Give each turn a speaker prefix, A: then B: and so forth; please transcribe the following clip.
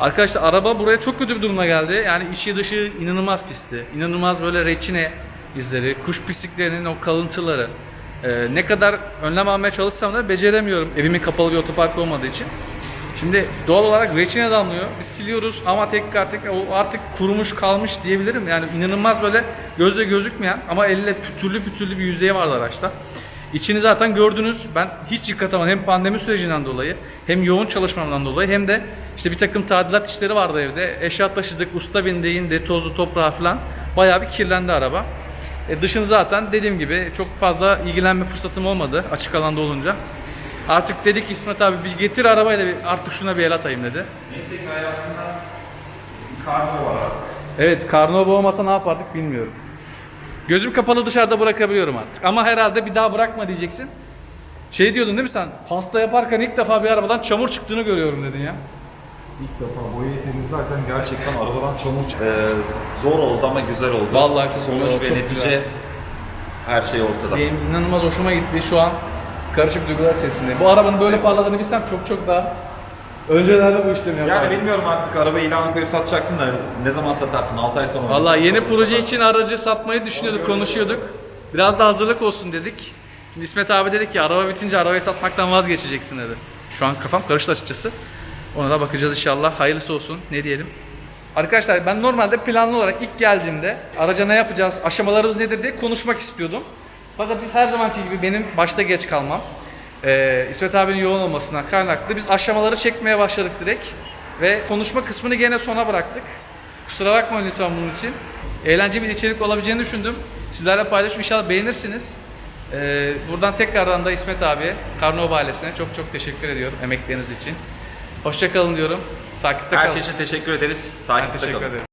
A: Arkadaşlar araba buraya çok kötü bir durumda geldi. Yani içi dışı inanılmaz pisti. İnanılmaz böyle reçine izleri, kuş pisliklerinin o kalıntıları. Ee, ne kadar önlem almaya çalışsam da beceremiyorum. Evimin kapalı bir otopark olmadığı için. Şimdi doğal olarak reçine damlıyor. Biz siliyoruz ama tekrar tekrar o artık kurumuş kalmış diyebilirim. Yani inanılmaz böyle gözle gözükmeyen ama elle pütürlü pütürlü bir yüzeyi vardı araçta. İçini zaten gördünüz. Ben hiç yıkatamadım. Hem pandemi sürecinden dolayı hem yoğun çalışmamdan dolayı hem de işte bir takım tadilat işleri vardı evde. Eşya taşıdık, usta bindi, indi, tozlu toprağı falan. Bayağı bir kirlendi araba. E dışını zaten dediğim gibi çok fazla ilgilenme fırsatım olmadı açık alanda olunca. Artık dedik İsmet abi bir getir arabayı da bir artık şuna bir el atayım dedi.
B: Neyse ki hayatında kargo var artık.
A: Evet Karnova olmasa ne yapardık bilmiyorum. Gözüm kapalı dışarıda bırakabiliyorum artık. Ama herhalde bir daha bırakma diyeceksin. Şey diyordun değil mi sen? Pasta yaparken ilk defa bir arabadan çamur çıktığını görüyorum dedin ya.
B: İlk defa boyayı temizlerken gerçekten arabadan çamur çıktı. Ee, zor oldu ama güzel oldu.
A: Vallahi çok
B: Sonuç
A: güzel
B: ve
A: çok
B: netice
A: güzel.
B: her şey ortada.
A: Benim inanılmaz hoşuma gitti. Şu an karışık duygular içerisindeyim. Bu arabanın böyle parladığını bilsem çok çok daha öncelerde bu işlemi yapardım.
B: Yani bilmiyorum artık arabayı ilana koyup satacaktın da ne zaman satarsın? 6 ay sonra mı?
A: Vallahi
B: Sekiz
A: yeni proje için aracı satmayı düşünüyorduk, konuşuyorduk. Biraz da hazırlık olsun dedik. Şimdi İsmet abi dedi ki araba bitince arabayı satmaktan vazgeçeceksin dedi. Şu an kafam karıştı açıkçası. Ona da bakacağız inşallah. Hayırlısı olsun. Ne diyelim? Arkadaşlar ben normalde planlı olarak ilk geldiğimde araca ne yapacağız, aşamalarımız nedir diye konuşmak istiyordum. Fakat biz her zamanki gibi benim başta geç kalmam, eee İsmet abinin yoğun olmasından kaynaklı biz aşamaları çekmeye başladık direkt. Ve konuşma kısmını gene sona bıraktık. Kusura bakmayın lütfen bunun için. Eğlenceli bir içerik olabileceğini düşündüm. Sizlerle paylaşıp inşallah beğenirsiniz. Ee, buradan tekrardan da İsmet abi, Karnova ailesine çok çok teşekkür ediyorum emekleriniz için. Hoşçakalın diyorum. Takipte
B: Her
A: kalın.
B: şey için teşekkür ederiz. Takipte
A: teşekkür
B: kalın.
A: ederim.